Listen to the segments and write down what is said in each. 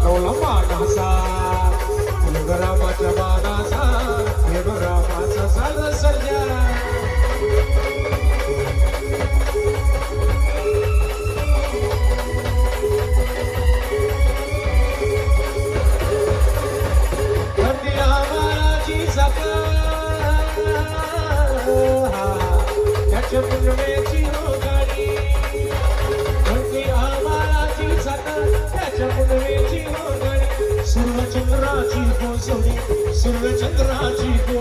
दाखवला मानासा गरामाच्या मानासा हे गरामाचा साधा सज्जा Jump in the mansion. सूर्यचंद्राची कोसळी सूर्यचंद्राची कोसळी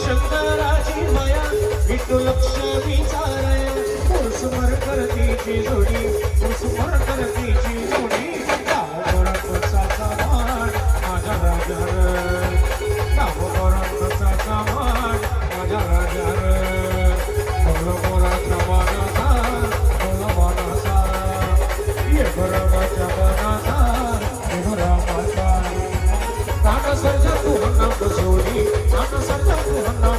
शंकराची माया विष्णू लक्ष्मी चाराया पुरुष मर करतीची जोडी पुरुष मर करतीची जोडी. Sana sarja tu hanna kusuri, sana sarja tu hanna